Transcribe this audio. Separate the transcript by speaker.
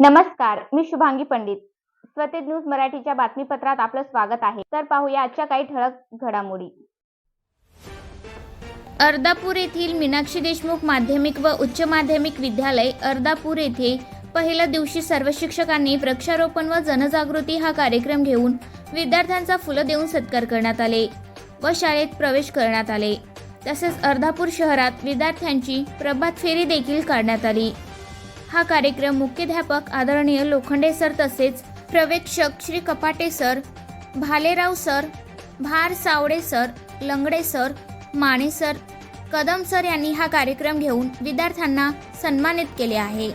Speaker 1: नमस्कार मी शुभांगी पंडित. स्वतेज न्यूज मराठीच्या बातमीपत्रात आपलं स्वागत आहे. तर पाहूया आजच्या काही ठळक घडामोडी. अर्धापूर येथील मीनाक्षी देशमुख माध्यमिक व उच्च माध्यमिक विद्यालय अर्धापूर येथे पहिल्या दिवशी सर्व शिक्षकांनी वृक्षारोपण व जनजागृती हा कार्यक्रम घेऊन विद्यार्थ्यांचा फुलं देऊन सत्कार करण्यात आले व शाळेत प्रवेश करण्यात आले. तसेच अर्धापूर शहरात विद्यार्थ्यांची प्रभात फेरी देखील काढण्यात आली. हा कार्यक्रम मुख्याध्यापक आदरणीय लोखंडे सर तसेच प्रवेक्षक श्री कपाटे सर भालेराव सर भार Sawade sir Langde sir Mane sir Kadam sir यांनी हा कार्यक्रम घेऊन विद्यार्थ्यांना सन्मानित केले आहे.